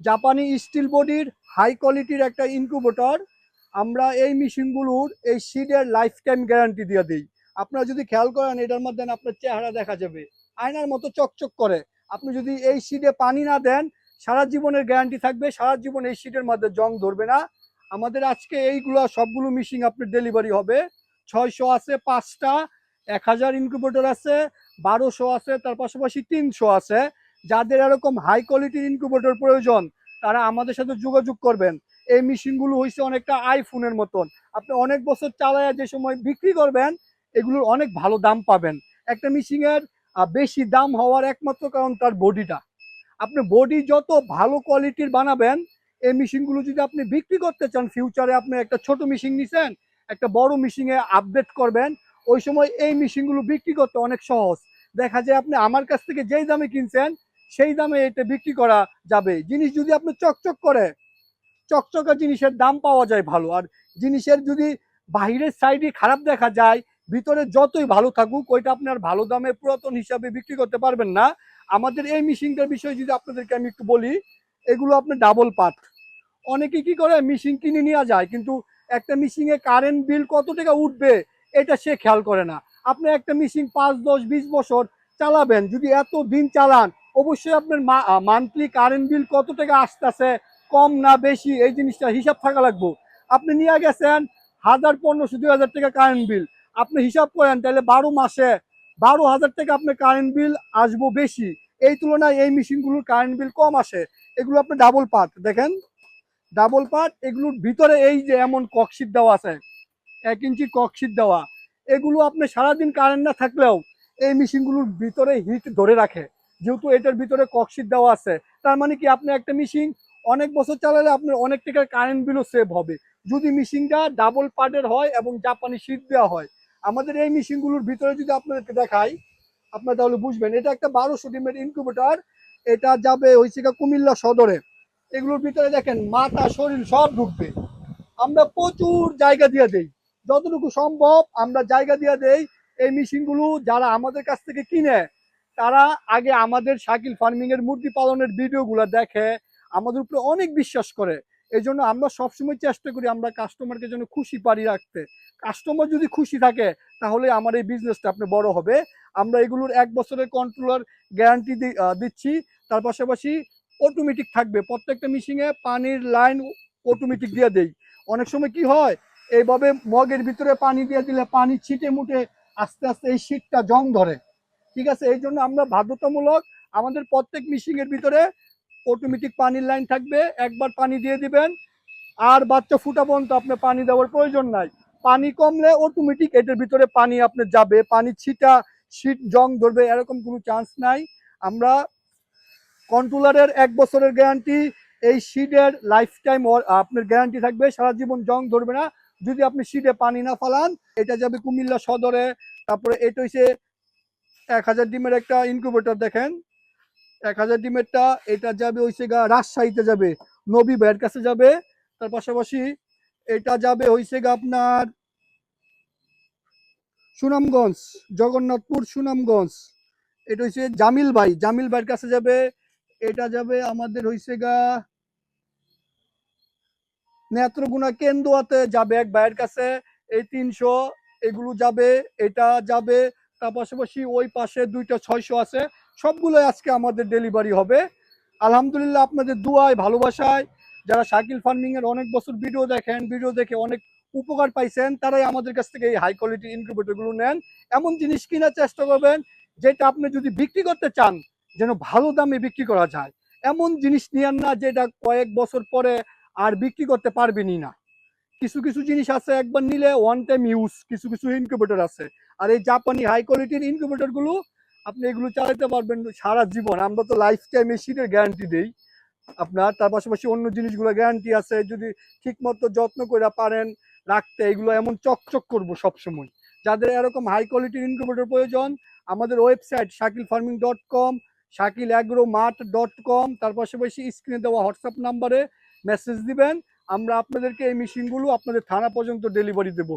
জাপানি স্টিল বডির হাই কোয়ালিটির একটা ইনকিউবেটর। আমরা এই মেশিনগুলোর এই সিডের লাইফ টাইম গ্যারান্টি দিয়ে দিই। আপনারা যদি খেয়াল করেন, এটার মধ্যে আপনার চেহারা দেখা যাবে। আয়নার মতো চকচক করে। আপনি যদি এই সিডে পানি না দেন, সারা জীবনের গ্যারান্টি থাকবে, সারা জীবন এই সিটের মধ্যে জং ধরবে না। আমাদের আজকে এইগুলো সবগুলো মেশিন আপনার ডেলিভারি হবে। ছয়শো আছে পাঁচটা, এক হাজার ইনকিউবেটর আছে, বারোশো আছে, তার পাশাপাশি তিনশো আছে। যাদের এরকম হাই কোয়ালিটির ইনকিউবেটর প্রয়োজন, তারা আমাদের সাথে যোগাযোগ করবেন। এই মেশিনগুলো হয়েছে অনেকটা আইফোনের মতন। আপনি অনেক বছর চালায়া যে সময় বিক্রি করবেন, এগুলোর অনেক ভালো দাম পাবেন। একটা মেশিনের বেশি দাম হওয়ার একমাত্র কারণ তার বডিটা আপনি বডি যত ভালো কোয়ালিটির বানাবেন, এই মেশিনগুলো যদি আপনি বিক্রি করতে চান ফিউচারে আপনি একটা ছোট মেশিন নিছেন, একটা বড় মেশিনে আপডেট করবেন, ওই সময় এই মেশিনগুলো বিক্রি করতে অনেক সহজ। দেখা যায় আপনি আমার কাছ থেকে যেই দামে কিনছেন সেই দামে এটা বিক্রি করা যাবে। জিনিস যদি আপনি চকচক করে, চকচকা জিনিসের দাম পাওয়া যায় ভালো। আর জিনিসের যদি বাহিরের সাইডে খারাপ দেখা যায়, ভিতরে যতই ভালো থাকুক, ওইটা আপনার ভালো দামে পুরাতন হিসাবে বিক্রি করতে পারবেন না। আমাদের এই মেশিনটার বিষয়ে যদি আপনাদেরকে আমি একটু বলি, এগুলো আপনার ডাবল পার্ট অনেকে কি করে, মেশিন কিনে নিয়ে যায়, কিন্তু একটা মেশিনে কারেন্ট বিল কত টাকা উঠবে, এটা সে খেয়াল করে না। আপনি একটা মেশিন পাঁচ, দশ, বিশ বছর চালাবেন, যদি এত দিন চালান অবশ্যই আপনার মান্থলি কারেন্ট বিল কত টাকা আসতেছে, কম না বেশি, এই জিনিসটা হিসাব থাকা লাগবো। আপনি নিয়ে গেছেন হাজার পনেরোশো, দুই হাজার টাকা কারেন্ট বিল আপনি হিসাব করেন, তাহলে বারো মাসে বারো হাজার টাকা আপনার কারেন্ট বিল আসব বেশি। এই তুলনায় এই মেশিনগুলোর কারেন্ট বিল কম আসে। এগুলো আপনি ডাবল পার্ট দেখেন। ডাবল পার্ট এগুলোর ভিতরে এই যে এমন ককশিট দেওয়া আছে, এক ইঞ্চি ককশিট দেওয়া, এগুলো আপনি সারাদিন কারেন্ট না থাকলেও এই মেশিনগুলোর ভিতরে হিট ধরে রাখে। যেহেতু এটার ভিতরে ককশিট দেওয়া আছে, তার মানে কি আপনি একটা মেশিন অনেক বছর চালালে আপনার অনেক টাকার কারেন্ট বিলও সেভ হবে। যদি মেশিনটা ডাবল পার্টের হয় এবং জাপানি শীত দেওয়া হয়, আমাদের এই মেশিনগুলোর ভিতরে যদি আপনাদেরকে দেখাই, আপনার তাহলে বুঝবেন, এটা একটা বারোশো ডিমের ইনকিউবেটর এটা যাবে হয়েছে কুমিল্লা সদরে। এগুলোর ভিতরে দেখেন মাথা, শরীর সব ঢুকবে। আমরা প্রচুর জায়গা দিয়ে দেই। যতটুকু সম্ভব আমরা জায়গা দিয়ে দেই এই মেশিনগুলো যারা আমাদের কাছ থেকে কিনে তারা আগে আমাদের শাকিল ফার্মিং এর মুরগি পালনের ভিডিওগুলো দেখে আমাদের উপরে অনেক বিশ্বাস করে। এই জন্য আমরা সবসময় চেষ্টা করি আমরা কাস্টমারকে যেন খুশি পারি রাখতে। কাস্টমার যদি খুশি থাকে, তাহলে আমার এই বিজনেসটা আপনি বড় হবে। আমরা এগুলোর এক বছরের কন্ট্রোলার গ্যারান্টি দিচ্ছি। তার পাশাপাশি অটোমেটিক থাকবে। প্রত্যেকটা মেশিনে পানির লাইন অটোমেটিক দিয়ে দেই। অনেক সময় কি হয়, এইভাবে মগের ভিতরে পানি দিয়ে দিলে পানি ছিটে মুটে আস্তে আস্তে এই শীতটা জং ধরে। ঠিক আছে, এই জন্য আমরা বাধ্যতামূলক আমাদের প্রত্যেক মেশিনের ভিতরে অটোমেটিক পানির লাইন থাকবে, একবার পানি দিয়ে দিবেন, আর বাচ্চা ফুটা পর্যন্ত আপনার পানি দেওয়ার প্রয়োজন নাই। পানি কমলে অটোমেটিক এটার ভিতরে পানি আপনার যাবে, পানি ছিটা, শীত, জং ধরবে, এরকম কোনো চান্স নাই। আমরা কন্ট্রোলারের এক বছরের গ্যারান্টি এই শিডের লাইফ টাইম আপনার গ্যারান্টি থাকবে, সারা জীবন জং ধরবে না। যদি আপনি শিডে পানি না ফালান, এটা যাবে কুমিল্লা সদরে, তারপরে এটা হচ্ছে এক হাজার ডিমের একটা ইনকিউবেটর দেখেন। এক হাজার ডিমেরটা, এটা যাবে হইছে গা রাজশাহীতে যাবে। নবী ভাইয়ের কাছে যাবে। তার পাশাপাশি এটা যাবে হইছে গা আপনার সুনামগঞ্জ, জগন্নাথপুর সুনামগঞ্জ। এটা হচ্ছে জামিল ভাই। জামিল ভাইয়ের কাছে যাবে। এটা যাবে আমাদের হইছে গা নেত্রগুনা কেন্দুয়াতে যাবে এক ভাইয়ের কাছে। এই তিনশো, এগুলো যাবে, এটা যাবে তার পাশাপাশি ওই পাশে দুইটা ছয়শো আছে। সবগুলো আজকে আমাদের ডেলিভারি হবে। আলহামদুলিল্লাহ আপনাদের দুয়ায়, ভালোবাসায়, যারা শাকিল ফার্মিং এর অনেক বছর ভিডিও দেখেন ভিডিও দেখে অনেক উপকার পাইছেন, তারাই আমাদের কাছ থেকে এই হাই কোয়ালিটি ইনকিউবেটরগুলো নেন। এমন জিনিস কেনার চেষ্টা করবেন, যেটা আপনি যদি বিক্রি করতে চান, যেন ভালো দামে বিক্রি করা যায়। এমন জিনিস নিয়েন না যেটা কয়েক বছর পরে আর বিক্রি করতে পারবেনই না। কিছু কিছু জিনিস আছে একবার নিলে ওয়ান টাইম ইউজ কিছু কিছু ইনকিউবেটর আছে। আর এই জাপানি হাই কোয়ালিটির ইনকিউবেটরগুলো আপনি এগুলো চালাতে পারবেন সারা জীবন। আমরা তো লাইফ টাইম মেশিনের গ্যারান্টি দিই। আপনার তার পাশাপাশি অন্য জিনিসগুলো গ্যারান্টি আছে। যদি ঠিক মতো যত্ন করে পারেন রাখতে, এগুলো এমন চকচক করব সবসময়। যাদের এরকম হাই কোয়ালিটির ইনকিউবেটর প্রয়োজন, আমাদের website Shakil farming dot com Shakil agro mart dot com তার পাশাপাশি স্ক্রিনে দেওয়া হোয়াটসঅ্যাপ নাম্বারে মেসেজ দিবেন। আমরা আপনাদেরকে এই মেশিনগুলো আপনাদের থানা পর্যন্ত ডেলিভারি দেবো।